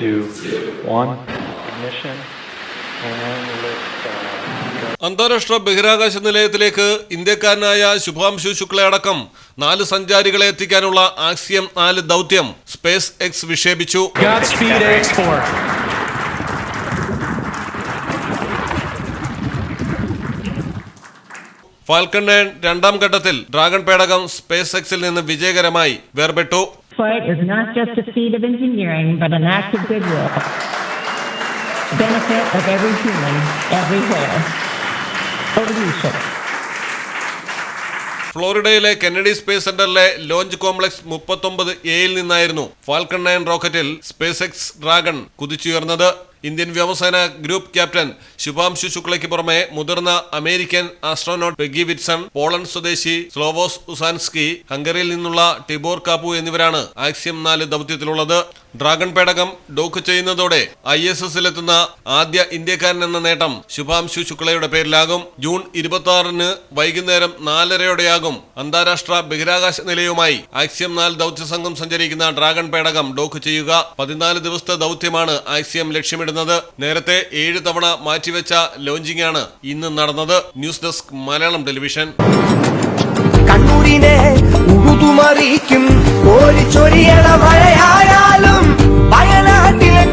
two, one, ignition. അന്താരാഷ്ട്ര ബഹിരാകാശ നിലയത്തിലേക്ക് ഇന്ത്യക്കാരനായ ശുഭാംശു ശുക്ല അടക്കം നാല് സഞ്ചാരികളെ എത്തിക്കാനുള്ള ആക്സിയം നാല് ദൗത്യം സ്പേസ് എക്സ് വിക്ഷേപിച്ചു. ഫാൽക്കൺ നയൻ രണ്ടാം ഘട്ടത്തിൽ ഡ്രാഗൺ പേടകം സ്പേസ് എക്സിൽ നിന്ന് വിജയകരമായി വേർപെട്ടു. Flight is not just a feat of engineering, but an act of goodwill. Benefit of every human, everywhere. Over to you, sir. ഫ്ലോറിഡയിലെ കെന്നഡി സ്പേസ് സെന്ററിലെ ലോഞ്ച് കോംപ്ലക്സ് മുപ്പത്തൊമ്പത് എയിൽ നിന്നായിരുന്നു ഫാൽക്കൺ നയൻ റോക്കറ്റിൽ സ്പേസ് എക്സ് ഡ്രാഗൺ കുതിച്ചുയർന്നത് Indian വ്യോമസേന group captain Shubhanshu ശുക്ലയ്ക്ക് പുറമെ മുതിർന്ന American astronaut Peggy Whitson Poland സ്വദേശി സ്ലോവോസ് ഉസാൻസ്കി ഹംഗറിയിൽ നിന്നുള്ള ടിബോർ കാപ്പു എന്നിവരാണ് ആക്സിയം നാല് ദൗത്യത്തിലുള്ളത്. ഡ്രാഗൺ പേടകം ഡോക്ക് ചെയ്യുന്നതോടെ ഐ എസ് എസിലെത്തുന്ന ആദ്യ ഇന്ത്യക്കാരൻ എന്ന നേട്ടം ശുഭാംശു ശുക്ലയുടെ പേരിലാകും. ജൂൺ ഇരുപത്തി ആറിന് വൈകുന്നേരം നാലരയോടെയാകും അന്താരാഷ്ട്ര ബഹിരാകാശ നിലയവുമായി ആക്സിയം നാല് ദൗത്യ സംഘം സഞ്ചരിക്കുന്ന ഡ്രാഗൺ പേടകം ഡോക്ക് ചെയ്യുക. പതിനാല് ദിവസത്തെ ദൗത്യമാണ് ആക്സിയം ലക്ഷ്യമിടുന്നത്. നേരത്തെ ഏഴ് തവണ മാറ്റിവെച്ച ലോഞ്ചിംഗ് ആണ് ഇന്ന് നടന്നത്. News desk Malayalam television. കണ്ണൂരിനെ മഴയായാലും വയനാട്ടിലെ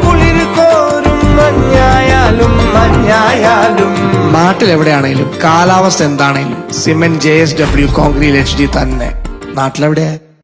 കോരും മഞ്ഞായാലും മഞ്ഞായാലും. നാട്ടിലെവിടെയാണേലും കാലാവസ്ഥ എന്താണേലും cement J S W concrete H D തന്നെ. നാട്ടിലെവിടെ?